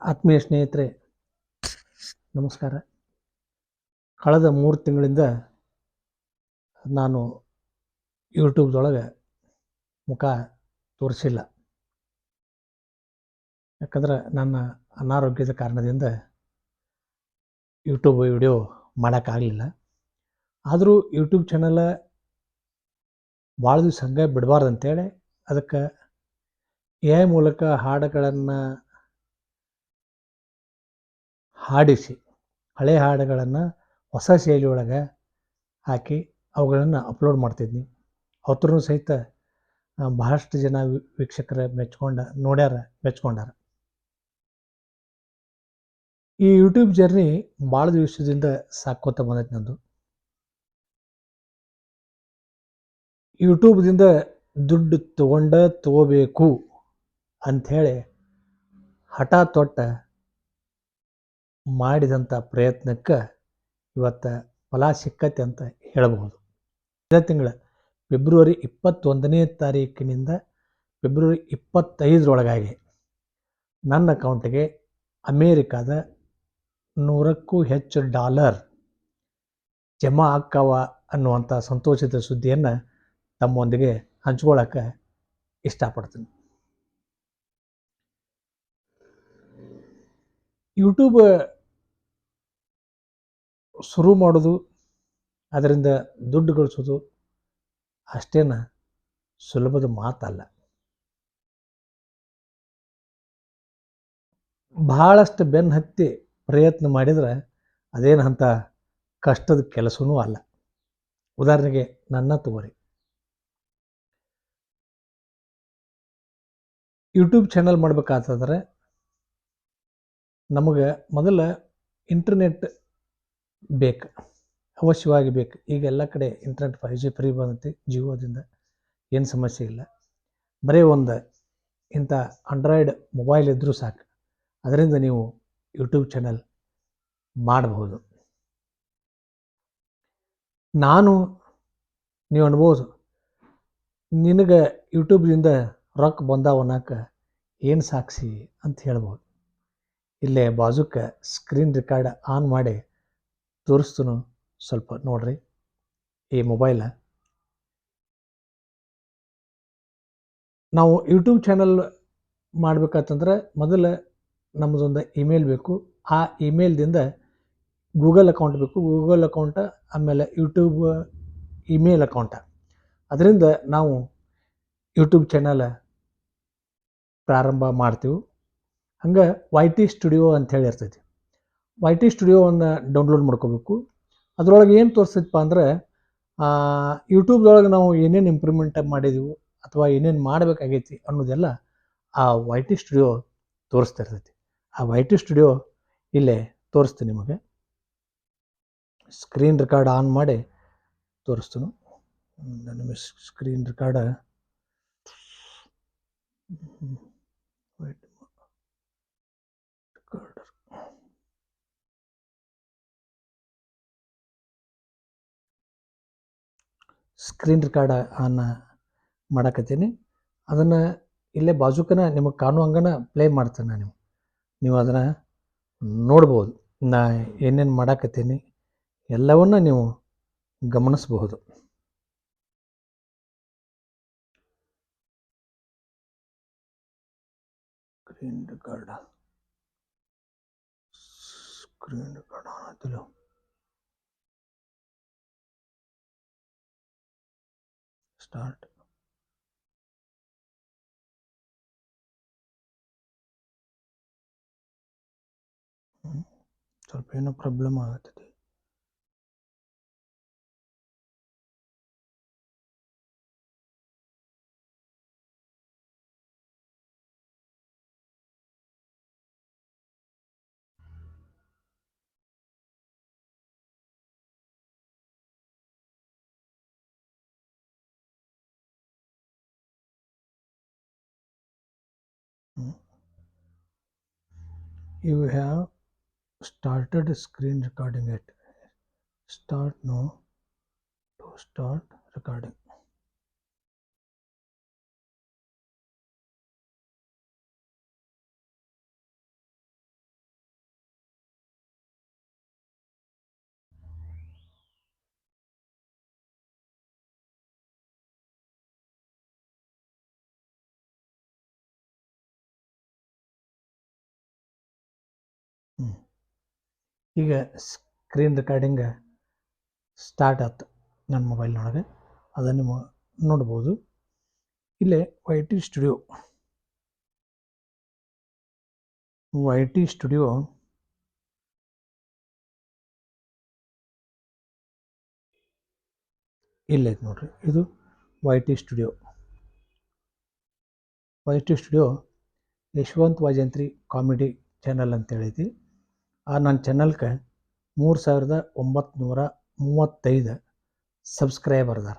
ಆತ್ಮೀಯ ಸ್ನೇಹಿತರೆ, ನಮಸ್ಕಾರ. ಕಳೆದ ಮೂರು ತಿಂಗಳಿಂದ ನಾನು ಯೂಟ್ಯೂಬ್ದೊಳಗೆ ಮುಖ ತೋರಿಸಿಲ್ಲ. ಯಾಕಂದ್ರೆ ನನ್ನ ಅನಾರೋಗ್ಯದ ಕಾರಣದಿಂದ ಯೂಟ್ಯೂಬ್ ವಿಡಿಯೋ ಮಾಡೋಕ್ಕಾಗಲಿಲ್ಲ. ಆದರೂ ಯೂಟ್ಯೂಬ್ ಚಾನಲ್ ಭಾಳ ದಿವಸ ಹಂಗೆ ಬಿಡಬಾರ್ದು ಅಂತೇಳಿ, ಅದಕ್ಕೆ ಎ ಮೂಲಕ ಹಾಡುಗಳನ್ನು ಹಾಡಿಸಿ, ಹಳೆ ಹಾಡುಗಳನ್ನು ಹೊಸ ಶೈಲಿಯೊಳಗೆ ಹಾಕಿ ಅವುಗಳನ್ನು ಅಪ್ಲೋಡ್ ಮಾಡ್ತಿದ್ನಿ. ಅವತ್ತರೂ ಸಹಿತ ಬಹಳಷ್ಟು ಜನ ವೀಕ್ಷಕರ ಮೆಚ್ಕೊಂಡ, ನೋಡ್ಯಾರ, ಮೆಚ್ಕೊಂಡಾರ. ಈ ಯೂಟ್ಯೂಬ್ ಜರ್ನಿ ಭಾಳ ದಿವಸದಿಂದ ಸಾಕೋತ ಬಂದೈತೆ ನಂದು. ಯೂಟ್ಯೂಬ್ದಿಂದ ದುಡ್ಡು ತಗೊಂಡ ತಗೋಬೇಕು ಅಂಥೇಳಿ ಹಠ ತೊಟ್ಟ ಮಾಡಿದಂಥ ಪ್ರಯತ್ನಕ್ಕೆ ಇವತ್ತು ಫಲ ಸಿಕ್ಕತ್ತೆ ಅಂತ ಹೇಳಬಹುದು. ಇದೇ ತಿಂಗಳ ಫೆಬ್ರವರಿ ಇಪ್ಪತ್ತೊಂದನೇ ತಾರೀಕಿನಿಂದ ಫೆಬ್ರವರಿ ಇಪ್ಪತ್ತೈದರೊಳಗಾಗಿ ನನ್ನ ಅಕೌಂಟಿಗೆ ಅಮೇರಿಕಾದ ನೂರಕ್ಕೂ ಹೆಚ್ಚು ಡಾಲರ್ ಜಮಾ ಆಕ್ಕವ ಅನ್ನುವಂಥ ಸಂತೋಷದ ಸುದ್ದಿಯನ್ನು ತಮ್ಮೊಂದಿಗೆ ಹಂಚ್ಕೊಳ್ಳೋಕ್ಕೆ ಇಷ್ಟಪಡ್ತೀನಿ. ಯೂಟ್ಯೂಬ್ ಶುರು ಮಾಡೋದು, ಅದರಿಂದ ದುಡ್ಡು ಗಳಿಸೋದು ಅಷ್ಟೇನ ಸುಲಭದ ಮಾತಲ್ಲ. ಭಾಳಷ್ಟು ಬೆನ್ನು ಹತ್ತಿ ಪ್ರಯತ್ನ ಮಾಡಿದರೆ ಅದೇನು ಅಂತ ಕಷ್ಟದ ಕೆಲಸವೂ ಅಲ್ಲ. ಉದಾಹರಣೆಗೆ ನನ್ನ ತಗೋರಿ ಯೂಟ್ಯೂಬ್ ಚಾನಲ್ ಮಾಡ್ಬೇಕಾತಂದ್ರೆ ನಮಗೆ ಮೊದಲ ಇಂಟರ್ನೆಟ್ ಬೇಕು. ಅವಶ್ಯವಾಗಿ ಬೇಕು. ಈಗ ಎಲ್ಲ ಕಡೆ ಇಂಟರ್ನೆಟ್ ಫೈವ್ ಜಿ ಫ್ರೀ ಬಂದೈತಿ ಜಿಯೋದಿಂದ. ಏನು ಸಮಸ್ಯೆ ಇಲ್ಲ. ಬರೀ ಒಂದು ಇಂಥ ಆಂಡ್ರಾಯ್ಡ್ ಮೊಬೈಲ್ ಇದ್ದರೂ ಸಾಕು. ಅದರಿಂದ ನೀವು ಯೂಟ್ಯೂಬ್ ಚಾನಲ್ ಮಾಡಬಹುದು ನಾನು ನೀವು ಅನ್ಬೋದು, ನಿನಗೆ ಯೂಟ್ಯೂಬ್ದಿಂದ ರೊಕ್ಕ ಬಂದಾವ ಅನ್ನಕ್ಕೆ ಏನು ಸಾಕ್ಷಿ ಅಂತ ಹೇಳ್ಬೋದು. ಇಲ್ಲೇ ಬಾಜುಕ್ಕೆ ಸ್ಕ್ರೀನ್ ರೆಕಾರ್ಡ್ ಆನ್ ಮಾಡಿ ತೋರಿಸ್ತನು ಸ್ವಲ್ಪ ನೋಡ್ರಿ. ಈ ಮೊಬೈಲ ನಾವು ಯೂಟ್ಯೂಬ್ ಚಾನಲ್ ಮಾಡ್ಬೇಕಾತಂದ್ರೆ ಮೊದಲು ನಮ್ಮದೊಂದು ಇಮೇಲ್ ಬೇಕು. ಆ ಇಮೇಲ್ದಿಂದ ಗೂಗಲ್ ಅಕೌಂಟ್ ಬೇಕು. ಗೂಗಲ್ ಅಕೌಂಟ ಆಮೇಲೆ ಯೂಟ್ಯೂಬ್ ಇಮೇಲ್ ಅಕೌಂಟ ಅದರಿಂದ ನಾವು ಯೂಟ್ಯೂಬ್ ಚಾನಲ್ ಪ್ರಾರಂಭ ಮಾಡ್ತೀವಿ. ಹಂಗೆ ವೈ ಟಿ ಸ್ಟುಡಿಯೋ ಹೇಳಿ ಇರ್ತೈತಿ ವೈ ಟಿ ಸ್ಟುಡಿಯೋವನ್ನು ಡೌನ್ಲೋಡ್ ಮಾಡ್ಕೋಬೇಕು. ಅದರೊಳಗೆ ಏನು ತೋರಿಸಿದಪ್ಪ ಅಂದ್ರೆ ಯೂಟ್ಯೂಬ್ದೊಳಗೆ ನಾವು ಏನೇನು ಇಂಪ್ರೂವ್ಮೆಂಟ್ ಮಾಡಿದೀವಿ ಅಥವಾ ಏನೇನು ಮಾಡಬೇಕಾಗೈತಿ ಅನ್ನೋದೆಲ್ಲ ಆ ವೈ ಟಿ ಸ್ಟುಡಿಯೋ ತೋರಿಸ್ತಾ ಇರ್ತೈತಿ. ಆ ವೈ ಟಿ ಸ್ಟುಡಿಯೋ ಇಲ್ಲೇ ತೋರಿಸ್ತೀನಿ ನಿಮಗೆ. ಸ್ಕ್ರೀನ್ ರೆಕಾರ್ಡ್ ಆನ್ ಮಾಡಿ ತೋರಿಸ್ತೀನಿ. ನಿಮಗೆ screen record screen record on ಮಾಡಕತ್ತೀನಿ. ಅದನ್ನು ಇಲ್ಲೇ ಬಾಜುಕನ ನಿಮಗೆ ಕಾಣುವಂಗನ ಪ್ಲೇ ಮಾಡ್ತೇನೆ ನಾನು. ನೀವು ಅದನ್ನು ನೋಡ್ಬೋದು. ನಾ ಏನೇನು ಮಾಡಾಕತ್ತೀನಿ ಎಲ್ಲವನ್ನು ನೀವು ಗಮನಿಸಬಹುದು. ಸ್ಕ್ರೀನ್ ರೆಕಾರ್ಡ್ ಸ್ಕ್ರೀನ್ ರೆಕಾರ್ಡ್ ಆತಿಲ್ಲ ಸ್ಟಾರ್ಟ್ ಸ್ವಲ್ಪ ಏನೋ ಪ್ರಾಬ್ಲಮ್ ಆಗತ್ತೈತಿ you have started screen recording it. Start now to start recording ಈಗ ಸ್ಕ್ರೀನ್ ರೆಕಾರ್ಡಿಂಗ್ ಸ್ಟಾರ್ಟ್ ಆಯ್ತು ನನ್ನ ಮೊಬೈಲ್ನೊಳಗೆ ಅದನ್ನು ನೀವು ನೋಡ್ಬೋದು. ಇಲ್ಲೇ Y T studio Y T studio ಇಲ್ಲೈತೆ ನೋಡ್ರಿ. ಇದು Y T studio Y T studio Yashwant Vajantri comedy channel ಅಂತ ಹೇಳೈತಿ ಆ ನನ್ನ ಚಾನಲ್ಗೆ ಮೂರು ಸಾವಿರದ ಒಂಬತ್ತುನೂರ ಮೂವತ್ತೈದು ಸಬ್ಸ್ಕ್ರೈಬರ್ ಅದಾರ.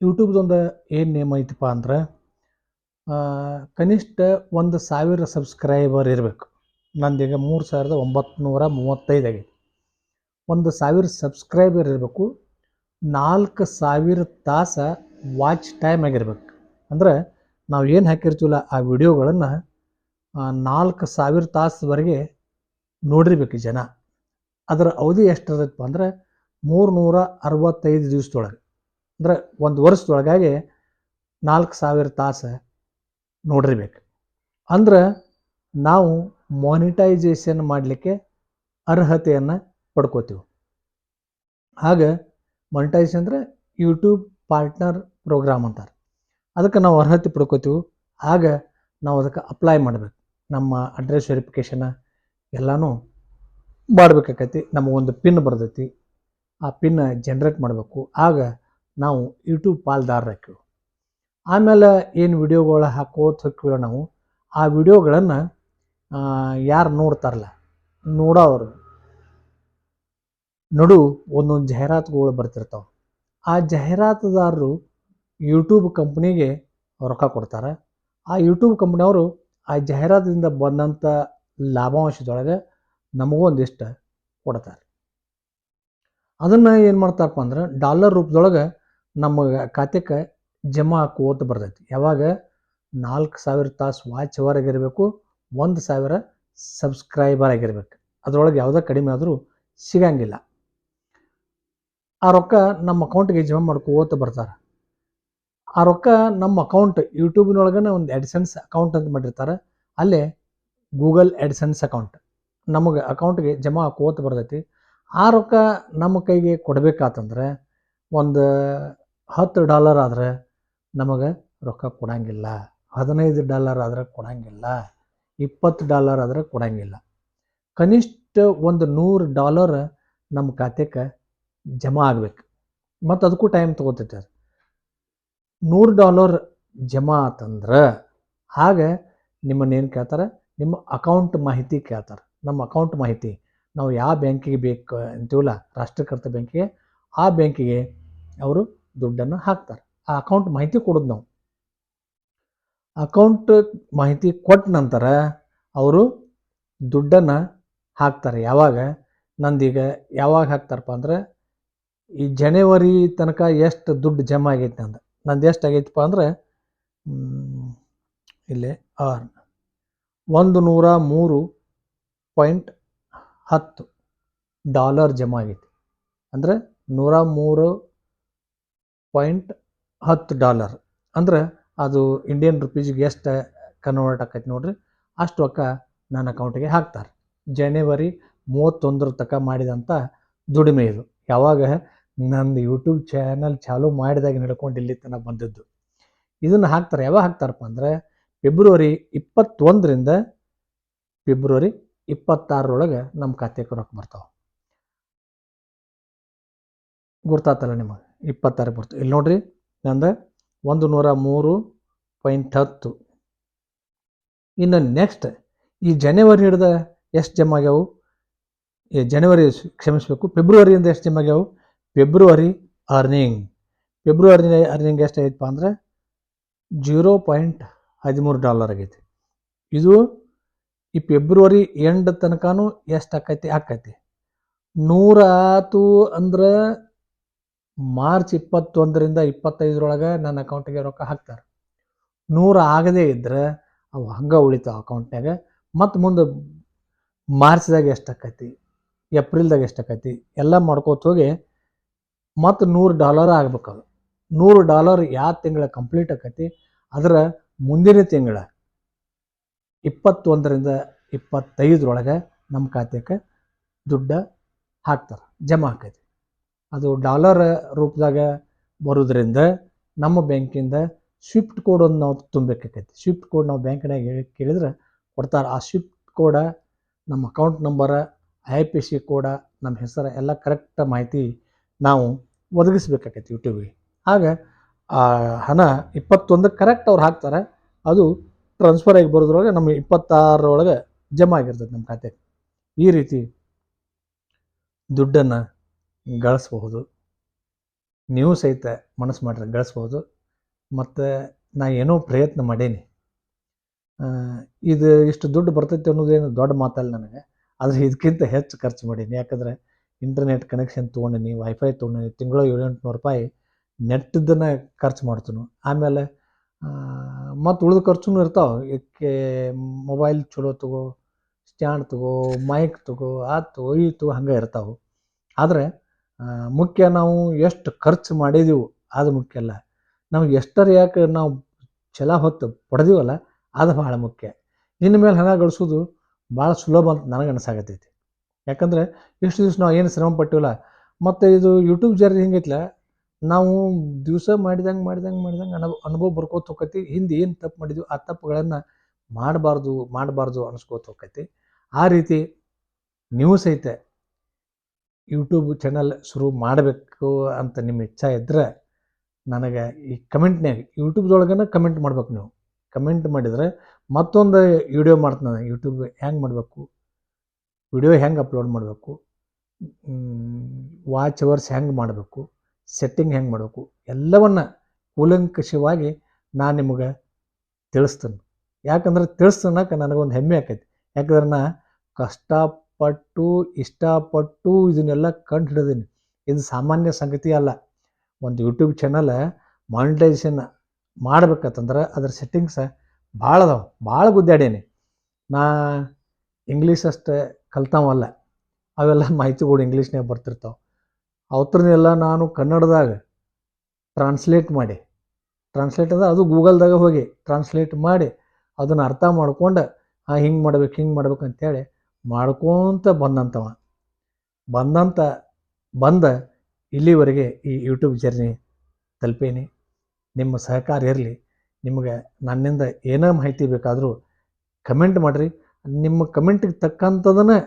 ಯೂಟ್ಯೂಬ್ದೊಂದು ಏನು ನೇಮ್ ಐತಪ್ಪ ಅಂದ್ರೆ ಕನಿಷ್ಠ ಒಂದು ಸಾವಿರ ಸಬ್ಸ್ಕ್ರೈಬರ್ ಇರಬೇಕು. ನಂದೀಗ ಮೂರು ಸಾವಿರದ ಒಂಬತ್ನೂರ ಮೂವತ್ತೈದು ಆಗೈತಿ. ಒಂದು ಸಾವಿರ ಸಬ್ಸ್ಕ್ರೈಬರ್ ಇರಬೇಕು, ನಾಲ್ಕು ಸಾವಿರ ತಾಸ ವಾಚ್ ಟೈಮ್ ಆಗಿರ್ಬೇಕು. ಅಂದ್ರೆ ನಾವು ಏನು ಹಾಕಿರ್ತೀವಲ್ಲ ಆ ವಿಡಿಯೋಗಳನ್ನು ನಾಲ್ಕು ಸಾವಿರ ತಾಸವರೆಗೆ ನೋಡಿರ್ಬೇಕು ಜನ. ಅದರ ಅವಧಿ ಎಷ್ಟಿರತ್ತಪ್ಪ ಅಂದ್ರೆ ಮೂರುನೂರ ಅರವತ್ತೈದು ದಿವಸದೊಳಗೆ. ಅಂದ್ರೆ ಒಂದು ವರ್ಷದೊಳಗಾಗಿ ನಾಲ್ಕು ಸಾವಿರ ತಾಸು ನೋಡಿರ್ಬೇಕು. ಅಂದ್ರೆ ನಾವು ಮಾನಿಟೈಸೇಷನ್ ಮಾಡಲಿಕ್ಕೆ ಅರ್ಹತೆಯನ್ನು ಪಡ್ಕೋತೀವಿ. ಹಾಗೆ ಮಾನಿಟೈಸೇಷನ್ ಅಂದರೆ ಯೂಟ್ಯೂಬ್ ಪಾರ್ಟ್ನರ್ ಪ್ರೋಗ್ರಾಮ್ ಅಂತಾರೆ. ಅದಕ್ಕೆ ನಾವು ಅರ್ಹತೆ ಪಡ್ಕೋತೀವಿ. ಆಗ ನಾವು ಅದಕ್ಕೆ ಅಪ್ಲೈ ಮಾಡಬೇಕು. ನಮ್ಮ ಅಡ್ರೆಸ್ ವೆರಿಫಿಕೇಷನ್ ಎಲ್ಲನೂ ಮಾಡ್ಬೇಕಾಕೈತಿ. ನಮಗೊಂದು ಪಿನ್ ಬರ್ತೈತಿ. ಆ ಪಿನ್ ಜನ್ರೇಟ್ ಮಾಡಬೇಕು. ಆಗ ನಾವು ಯೂಟ್ಯೂಬ್ ಪಾಲ್ದಾರರಾಕಿವಿ ಆಮೇಲೆ ಏನು ವಿಡಿಯೋಗಳು ಹಾಕೋತ ಹೋಗ್ತೀವಲ್ಲ ನಾವು, ಆ ವಿಡಿಯೋಗಳನ್ನು ಯಾರು ನೋಡ್ತಾರಲ್ಲ, ನೋಡೋರು, ನಡು ಒಂದೊಂದು ಜಾಹೀರಾತುಗಳು ಬರ್ತಿರ್ತಾವೆ. ಆ ಜಾಹೀರಾತುದಾರರು ಯೂಟ್ಯೂಬ್ ಕಂಪ್ನಿಗೆ ರೊಕ್ಕ ಕೊಡ್ತಾರೆ. ಆ ಯೂಟ್ಯೂಬ್ ಕಂಪ್ನಿಯವರು ಆ ಜಾಹೀರಾತಿಂದ ಬಂದಂಥ ಲಾಭಾಂಶದೊಳಗೆ ನಮಗೂ ಒಂದಿಷ್ಟು ಕೊಡ್ತಾರೆ. ಅದನ್ನು ಏನು ಮಾಡ್ತಾರಪ್ಪ ಅಂದ್ರೆ ಡಾಲರ್ ರೂಪದೊಳಗೆ ನಮ್ಮ ಖಾತೆಗೆ ಜಮಾ ಹಾಕೋತ ಬರ್ತೈತಿ. ಯಾವಾಗ? ನಾಲ್ಕು ಸಾವಿರ ತಾಸು ವಾಚ್ ಅವರ್ ಆಗಿರಬೇಕು ಒಂದು ಸಾವಿರ ಸಬ್ಸ್ಕ್ರೈಬರ್ ಆಗಿರ್ಬೇಕು ಅದರೊಳಗೆ ಯಾವುದೇ ಕಡಿಮೆ ಆದರೂ ಸಿಗಂಗಿಲ್ಲ. ಆ ರೊಕ್ಕ ನಮ್ಮ ಅಕೌಂಟ್ಗೆ ಜಮಾ ಮಾಡ್ಕೋತ ಬರ್ತಾರೆ. ಆ ರೊಕ್ಕ ನಮ್ಮ ಅಕೌಂಟ್ ಯೂಟ್ಯೂಬ್ನೊಳಗನ ಒಂದು ಎಡ್ಸೆನ್ಸ್ ಅಕೌಂಟ್ ಅಂತ ಮಾಡಿರ್ತಾರೆ. ಅಲ್ಲೇ ಗೂಗಲ್ ಎಡ್ಸೆನ್ಸ್ ಅಕೌಂಟ್ ನಮಗೆ ಅಕೌಂಟ್ಗೆ ಜಮಾ ಹಾಕೋತ ಬರ್ತೈತಿ. ಆ ರೊಕ್ಕ ನಮ್ಮ ಕೈಗೆ ಕೊಡಬೇಕಾತಂದ್ರೆ ಒಂದು ಹತ್ತು ಡಾಲರ್ ಆದ್ರೆ ನಮಗೆ ರೊಕ್ಕ ಕೊಡಂಗಿಲ್ಲ. ಹದಿನೈದು ಡಾಲರ್ ಆದ್ರೆ ಕೊಡಂಗಿಲ್ಲ. ಇಪ್ಪತ್ತು ಡಾಲರ್ ಆದ್ರೆ ಕೊಡಂಗಿಲ್ಲ. ಕನಿಷ್ಠ ಒಂದು ನೂರು ಡಾಲರ್ ನಮ್ಮ ಖಾತೆಗೆ ಜಮಾ ಆಗ್ಬೇಕು. ಮತ್ತು ಅದಕ್ಕೂ ಟೈಮ್ ತೊಗೋತೈತೆ ಅದು. ನೂರು ಡಾಲರ್ ಜಮಾ ಆತಂದ್ರೆ ಆಗ ನಿಮ್ಮನ್ನೇನು ಕೇಳ್ತಾರೆ? ನಿಮ್ಮ ಅಕೌಂಟ್ ಮಾಹಿತಿ ಕೇಳ್ತಾರೆ. ನಮ್ಮ ಅಕೌಂಟ್ ಮಾಹಿತಿ, ನಾವು ಯಾವ ಬ್ಯಾಂಕಿಗೆ ಬೇಕು ಅಂತೀವಲ್ಲ, ರಾಷ್ಟ್ರೀಕೃತ ಬ್ಯಾಂಕಿಗೆ, ಆ ಬ್ಯಾಂಕಿಗೆ ಅವರು ದುಡ್ಡನ್ನು ಹಾಕ್ತಾರೆ. ಆ ಅಕೌಂಟ್ ಮಾಹಿತಿ ಕೊಡೋದು ನಾವು. ಅಕೌಂಟ್ ಮಾಹಿತಿ ಕೊಟ್ಟ ನಂತರ ಅವರು ದುಡ್ಡನ್ನು ಹಾಕ್ತಾರೆ. ಯಾವಾಗ? ನಂದೀಗ ಯಾವಾಗ ಹಾಕ್ತಾರಪ್ಪ ಅಂದ್ರೆ, ಈ ಜನವರಿ ತನಕ ಎಷ್ಟು ದುಡ್ಡು ಜಮಾ ಆಗೈತೆ ನಂದು. ನಂದು ಎಷ್ಟು ಆಗೈತಪ್ಪ ಅಂದ್ರೆ ಇಲ್ಲಿ ಆರ್. ಒಂದು ನೂರ ಮೂರು ಪಾಯಿಂಟ್ ಹತ್ತು ಡಾಲರ್ ಜಮಾ ಆಗೈತಿ ಅಂದ್ರೆ ನೂರ ಮೂರು ಪಾಯಿಂಟ್ ಹತ್ತು ಡಾಲರ್. ಅಂದ್ರೆ ಅದು ಇಂಡಿಯನ್ ರುಪೀಸ್ಗೆ ಎಷ್ಟು ಕನ್ವರ್ಟ್ ಆಕೈತಿ ನೋಡ್ರಿ? ಅಷ್ಟು ರೊಕ್ಕ ನನ್ನ ಅಕೌಂಟಿಗೆ ಹಾಕ್ತಾರೆ. ಜನವರಿ ಮೂವತ್ತೊಂದರ ತನಕ ಮಾಡಿದಂಥ ದುಡಿಮೆ ಇದು. ಯಾವಾಗ ನಂದು ಯೂಟ್ಯೂಬ್ ಚಾನಲ್ ಚಾಲೂ ಮಾಡಿದಾಗ ನಡ್ಕೊಂಡು ಇಲ್ಲಿ ತನಕ ಬಂದಿದ್ದು. ಇದನ್ನು ಹಾಕ್ತಾರೆ. ಯಾವಾಗ ಹಾಕ್ತಾರಪ್ಪ ಅಂದರೆ ಫೆಬ್ರವರಿ ಇಪ್ಪತ್ತೊಂದರಿಂದ ಫೆಬ್ರವರಿ ಇಪ್ಪತ್ತಾರರೊಳಗೆ ನಮ್ಮ ಖಾತೆಗೆ ರೊಕ್ಕ ಬರ್ತಾವೆ. ಗುರ್ತಾತಲ್ಲ ನಿಮಗೆ? ಇಪ್ಪತ್ತಾರು ಬರ್ತವೆ ಇಲ್ಲಿ ನೋಡ್ರಿ, ನಂದು ಒಂದು ನೂರ ಮೂರು ಪಾಯಿಂಟ್ ಹತ್ತು. ಇನ್ನು ನೆಕ್ಸ್ಟ್ ಈ ಜನವರಿ ಹಿಡ್ದ ಎಷ್ಟು ಜಮಾ ಆಗ್ಯಾವು? ಈ ಜನವರಿ ಕ್ಷಮಿಸಬೇಕು ಫೆಬ್ರವರಿಯಿಂದ ಎಷ್ಟು ಜಮಾ ಆಗ್ಯಾವು? ಫೆಬ್ರವರಿ ಅರ್ನಿಂಗ್ ಫೆಬ್ರವರಿ ಅರ್ನಿಂಗ್ ಎಷ್ಟು ಐತಪ್ಪ ಅಂದ್ರೆ ಜೀರೋ ಪಾಯಿಂಟ್ ಹದಿಮೂರು ಡಾಲರ್ ಆಗೈತಿ. ಇದು ಈ ಫೆಬ್ರವರಿ ಎಂಡ್ ತನಕನೂ ಎಷ್ಟು ಆಕೈತಿ? ಆಕೈತಿ. ನೂರ ಆತು ಅಂದ್ರೆ ಮಾರ್ಚ್ ಇಪ್ಪತ್ತೊಂದರಿಂದ ಇಪ್ಪತ್ತೈದರೊಳಗೆ ನನ್ನ ಅಕೌಂಟಿಗೆ ರೊಕ್ಕ ಹಾಕ್ತಾರೆ. ನೂರ ಆಗದೇ ಇದ್ರೆ ಅವು ಹಂಗೆ ಉಳಿತಾವ ಅಕೌಂಟ್ನಾಗ ಮತ್ತು ಮುಂದೆ ಮಾರ್ಚ್ದಾಗ ಎಷ್ಟು ಆಕೈತಿ? ಏಪ್ರಿಲ್ದಾಗ ಎಷ್ಟು ಆಕೈತಿ? ಎಲ್ಲ ಮಾಡ್ಕೋತ ಹೋಗಿ ಮತ್ತು ನೂರು ಡಾಲರ್ ಆಗ್ಬೇಕು ಅದು. ನೂರು ಡಾಲರ್ ಯಾವ ತಿಂಗಳ ಕಂಪ್ಲೀಟ್ ಆಕೈತಿ? ಅದರ ಮುಂದಿನ ತಿಂಗಳ ಇಪ್ಪತ್ತೊಂದರಿಂದ ಇಪ್ಪತ್ತೈದರೊಳಗೆ ನಮ್ಮ ಖಾತೆಗೆ ದುಡ್ಡ ಹಾಕ್ತಾರೆ, ಜಮಾ ಆಕೈತಿ ಅದು ಡಾಲರ್ ರೂಪದಾಗ ಬರೋದ್ರಿಂದ ನಮ್ಮ ಬ್ಯಾಂಕಿಂದ ಸ್ವಿಫ್ಟ್ ಕೋಡ್ ಒಂದು ನಾವು ತುಂಬಬೇಕಾಕೈತಿ ಸ್ವಿಫ್ಟ್ ಕೋಡ್ ನಾವು ಬ್ಯಾಂಕ್ನಾಗ ಹೇಳಿ ಕೇಳಿದ್ರೆ ಕೊಡ್ತಾರೆ. ಆ ಸ್ವಿಫ್ಟ್ ಕೋಡ ನಮ್ಮ account number, I P C code, ನಮ್ಮ ಹೆಸರು ಎಲ್ಲ ಕರೆಕ್ಟ್ ಮಾಹಿತಿ ನಾವು ಒದಗಿಸ್ಬೇಕಾಕೈತಿ ಯೂಟ್ಯೂಬಿಗೆ. ಆಗ ಆ ಹಣ ಇಪ್ಪತ್ತೊಂದಕ್ಕೆ ಕರೆಕ್ಟ್ ಅವ್ರು ಹಾಕ್ತಾರೆ. ಅದು ಟ್ರಾನ್ಸ್ಫರ್ ಆಗಿ ಬರೋದ್ರೊಳಗೆ ನಮ್ಮ ಇಪ್ಪತ್ತಾರರೊಳಗೆ ಜಮಾ ಆಗಿರ್ತದೆ ನಮ್ಮ ಖಾತೆಗೆ. ಈ ರೀತಿ ದುಡ್ಡನ್ನು ಗಳಿಸ್ಬಹುದು. ನೀವು ಸಹಿತ ಮನಸ್ಸು ಮಾಡ್ರೆ ಗಳಿಸ್ಬೋದು ಮತ್ತು ನಾ ಏನೋ ಪ್ರಯತ್ನ ಮಾಡೇನಿ. ಇದು ಇಷ್ಟು ದುಡ್ಡು ಬರ್ತೈತೆ ಅನ್ನೋದೇನು ದೊಡ್ಡ ಮಾತಲ್ಲ ನನಗೆ. ಆದರೆ ಇದಕ್ಕಿಂತ ಹೆಚ್ಚು ಖರ್ಚು ಮಾಡೀನಿ. ಯಾಕಂದರೆ ಇಂಟರ್ನೆಟ್ ಕನೆಕ್ಷನ್ ತೊಗೊಂಡಿನಿ ವೈಫೈ ತೊಗೊಂಡಿನಿ, ತಿಂಗಳು ಏಳು ಎಂಟುನೂರು ರೂಪಾಯಿ ನೆಟ್ಟದನ್ನು ಖರ್ಚು ಮಾಡ್ತೀನಿ. ಆಮೇಲೆ ಮತ್ತು ಉಳಿದ ಖರ್ಚು ಇರ್ತಾವೆ. ಇದಕ್ಕೆ ಮೊಬೈಲ್ ಚಲೋ ತಗೋ, ಸ್ಟ್ಯಾಂಡ್ ತಗೋ, ಮೈಕ್ ತಗೋ ಅದು ತಗೋ ಈ ತಗೋ ಹಂಗೆ ಇರ್ತಾವೆ. ಆದರೆ ಮುಖ್ಯ ನಾವು ಎಷ್ಟು ಖರ್ಚು ಮಾಡಿದೀವಿ ಅದು ಮುಖ್ಯ ಅಲ್ಲ. ನಮ್ಗೆ ಎಷ್ಟರ ಯಾಕೆ ನಾವು ಛಲ ಹೊತ್ತು ಪಡೆದೀವಲ್ಲ ಅದು ಭಾಳ ಮುಖ್ಯ. ಇನ್ನು ಮೇಲೆ ಹಣ ಗಳಿಸೋದು ಭಾಳ ಸುಲಭ ಅಂತ ನನಗೆ ಅನಿಸಾಗತೈತಿ ಯಾಕಂದರೆ ಇಷ್ಟು ದಿವ್ಸ ನಾವು ಏನು ಶ್ರಮ ಪಟ್ಟಿವಲ್ಲ, ಮತ್ತು ಇದು ಯೂಟ್ಯೂಬ್ ಜರ್ನಿ ಹಿಂಗೈತ್ಲ ನಾವು ದಿವಸ ಮಾಡಿದಂಗೆ ಮಾಡಿದಂಗೆ ಮಾಡಿದಂಗೆ ಅನುಭವ ಅನುಭವ ಬರ್ಕೋತ ಹೋಕತಿ. ಹಿಂದೆ ಏನು ತಪ್ಪು ಮಾಡಿದ್ವಿ, ಆ ತಪ್ಪುಗಳನ್ನು ಮಾಡಬಾರ್ದು ಮಾಡಬಾರ್ದು ಅನಿಸ್ಕೋತ ಹೋಕತಿ. ಆ ರೀತಿ ನೀವು ಸಹಿತ ಯೂಟ್ಯೂಬ್ ಚಾನಲ್ ಶುರು ಮಾಡಬೇಕು ಅಂತ ನಿಮ್ಮ ಇಚ್ಛೆ ಇದ್ದರೆ ನನಗೆ ಈ ಕಮೆಂಟ್ನ್ಯಾಗ ಯೂಟ್ಯೂಬ್ದೊಳಗನ ಕಮೆಂಟ್ ಮಾಡ್ಬೇಕು ನೀವು. ಕಮೆಂಟ್ ಮಾಡಿದರೆ ಮತ್ತೊಂದು ವಿಡಿಯೋ ಮಾಡ್ತೀನಿ ನಾನು. ಯೂಟ್ಯೂಬ್ ಹೆಂಗೆ ಮಾಡಬೇಕು, ವಿಡಿಯೋ ಹೆಂಗೆ ಅಪ್ಲೋಡ್ ಮಾಡಬೇಕು ವಾಚ್ ಅವರ್ಸ್ ಹೆಂಗೆ ಮಾಡಬೇಕು ಸೆಟ್ಟಿಂಗ್ ಹೆಂಗೆ ಮಾಡಬೇಕು? ಎಲ್ಲವನ್ನು ಕೂಲಂಕಷವಾಗಿ ನಾನು ನಿಮಗೆ ತಿಳಿಸ್ತೇನೆ. ಯಾಕಂದ್ರೆ ತಿಳಿಸ್ತನಕ್ಕೆ ನನಗೊಂದು ಹೆಮ್ಮೆ ಆಕೈತಿ. ಯಾಕಂದ್ರೆ ನಾ ಕಷ್ಟಪಟ್ಟು, ಇಷ್ಟಪಟ್ಟು ಇದನ್ನೆಲ್ಲ ಕಂಡು ಹಿಡಿದೀನಿ ಇದು ಸಾಮಾನ್ಯ ಸಂಗತಿ ಅಲ್ಲ. ಒಂದು ಯೂಟ್ಯೂಬ್ ಚಾನಲ್ ಮಾನಿಟೈಸೇಷನ್ ಮಾಡ್ಬೇಕಂತಂದ್ರೆ ಅದ್ರ ಸೆಟ್ಟಿಂಗ್ಸ ಭಾಳ ಅದಾವೆ. ಭಾಳ ಗುದ್ದಾಡೇನಿ ನಾ ಇಂಗ್ಲೀಷ್ ಅಷ್ಟೇ ಕಲ್ತಾವಲ್ಲ ಅವೆಲ್ಲ ಮಾಹಿತಿಗಳು ಇಂಗ್ಲೀಷ್ನಾಗ ಬರ್ತಿರ್ತಾವೆ. ಅವತ್ರನ್ನೆಲ್ಲ ನಾನು ಕನ್ನಡದಾಗ ಟ್ರಾನ್ಸ್ಲೇಟ್ ಮಾಡಿ. ಟ್ರಾನ್ಸ್ಲೇಟ್ ಅಂದ್ರೆ ಅದು ಗೂಗಲ್ದಾಗ ಹೋಗಿ ಟ್ರಾನ್ಸ್ಲೇಟ್ ಮಾಡಿ ಅದನ್ನು ಅರ್ಥ ಮಾಡ್ಕೊಂಡು ಹಾಂ ಹಿಂಗೆ ಮಾಡ್ಬೇಕು ಹಿಂಗೆ ಮಾಡ್ಬೇಕು ಅಂತೇಳಿ ಮಾಡ್ಕೊತ ಬಂದಂಥವ ಬಂದಂಥ ಬಂದ ಇಲ್ಲಿವರೆಗೆ ಈ ಯೂಟ್ಯೂಬ್ ಜರ್ನಿ ತಲುಪೀನಿ. ನಿಮ್ಮ ಸಹಕಾರ ಇರಲಿ. ನಿಮಗೆ ನನ್ನಿಂದ ಏನೇ ಮಾಹಿತಿ ಬೇಕಾದರೂ ಕಮೆಂಟ್ ಮಾಡಿರಿ. ನಿಮ್ಮ ಕಮೆಂಟಿಗೆ ತಕ್ಕಂಥದನ್ನು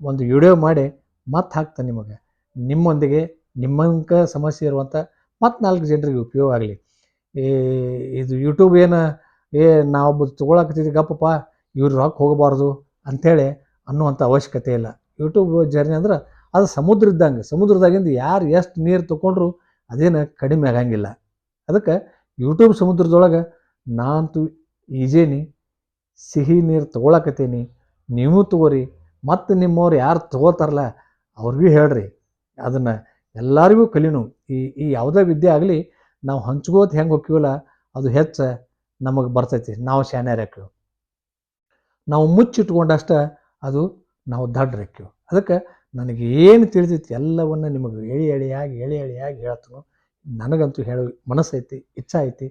ಒಂದು ವಿಡಿಯೋ ಮಾಡಿ ಮತ್ತೆ ಹಾಕ್ತೇನೆ ನಿಮಗೆ. ನಿಮ್ಮೊಂದಿಗೆ ನಿಮ್ಮಂಕ ಸಮಸ್ಯೆ ಇರುವಂಥ ಮತ್ತು ನಾಲ್ಕು ಜನರಿಗೆ ಉಪಯೋಗ ಆಗಲಿ. ಈ ಇದು ಯೂಟ್ಯೂಬ್ ಏನು, ಏ ನಾವು ತೊಗೊಳಕತ್ತಿದ್ವಿ, ಗಪ್ಪಪ್ಪ, ಇವ್ರು ರೊಕ್ಕ ಹೋಗಬಾರ್ದು ಅಂಥೇಳಿ ಅನ್ನುವಂಥ ಅವಶ್ಯಕತೆ ಇಲ್ಲ. ಯೂಟ್ಯೂಬ್ ಜರ್ನಿ ಅಂದ್ರೆ ಅದು ಸಮುದ್ರ ಇದ್ದಂಗೆ, ಸಮುದ್ರದಾಗಿಂದ ಯಾರು ಎಷ್ಟು ನೀರು ತೊಗೊಂಡ್ರು ಅದೇನು ಕಡಿಮೆ ಆಗಂಗಿಲ್ಲ. ಅದಕ್ಕೆ ಯೂಟ್ಯೂಬ್ ಸಮುದ್ರದೊಳಗೆ ನಾನಂತೂ ಈಜೇನಿ, ಸಿಹಿ ನೀರು ತೊಗೊಳಕತ್ತೀನಿ, ನೀವು ತಗೋರಿ, ಮತ್ತು ನಿಮ್ಮವ್ರು ಯಾರು ತಗೋತಾರಲ್ಲ ಅವ್ರಿಗೂ ಹೇಳ್ರಿ. ಅದನ್ನು ಎಲ್ಲರಿಗೂ ಕಲಿನು ಈ ಈ ಯಾವುದೇ ವಿದ್ಯೆ ಆಗಲಿ ನಾವು ಹಂಚ್ಕೋತ ಹೆಂಗೆ ಹೋಗ್ತೀವಲ್ಲ ಅದು ಹೆಚ್ಚು ನಮಗೆ ಬರ್ತೈತಿ. ನಾವು ಶಾನ್ಯಾರ ಹಾಕಿವು ನಾವು ಮುಚ್ಚಿಟ್ಕೊಂಡಷ್ಟ ಅದು ನಾವು ದಡ್ಡರಕ್ಕಿವು ಅದಕ್ಕೆ ನನಗೆ ಏನು ತಿಳಿದೈತಿ ಎಲ್ಲವನ್ನು ನಿಮಗೆ ಎಳಿ ಎಳೆಯಾಗಿ ಎಳಿ ಎಳೆಯಾಗಿ ಹೇಳ್ತನು. ನನಗಂತೂ ಹೇಳೋ ಮನಸ್ಸೈತಿ ಇಚ್ಛೆ ಐತಿ.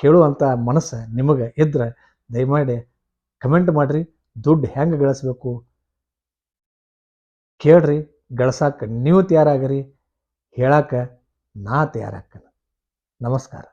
ಕೇಳುವಂಥ ಮನಸ್ಸು ನಿಮಗೆ ಇದ್ರೆ ದಯಮಾಡಿ ಕಮೆಂಟ್ ಮಾಡಿರಿ. ದುಡ್ಡು ಹೆಂಗೆ ಗಳಿಸ್ಬೇಕು ಕೇಳ್ರಿ. ಗಳಸಾಕ ನೀವು ತಯಾರಾಗಿರಿ ಹೇಳಕ್ಕೆ ನಾ ತಯಾರಾಕ್ಕನ ನಮಸ್ಕಾರ.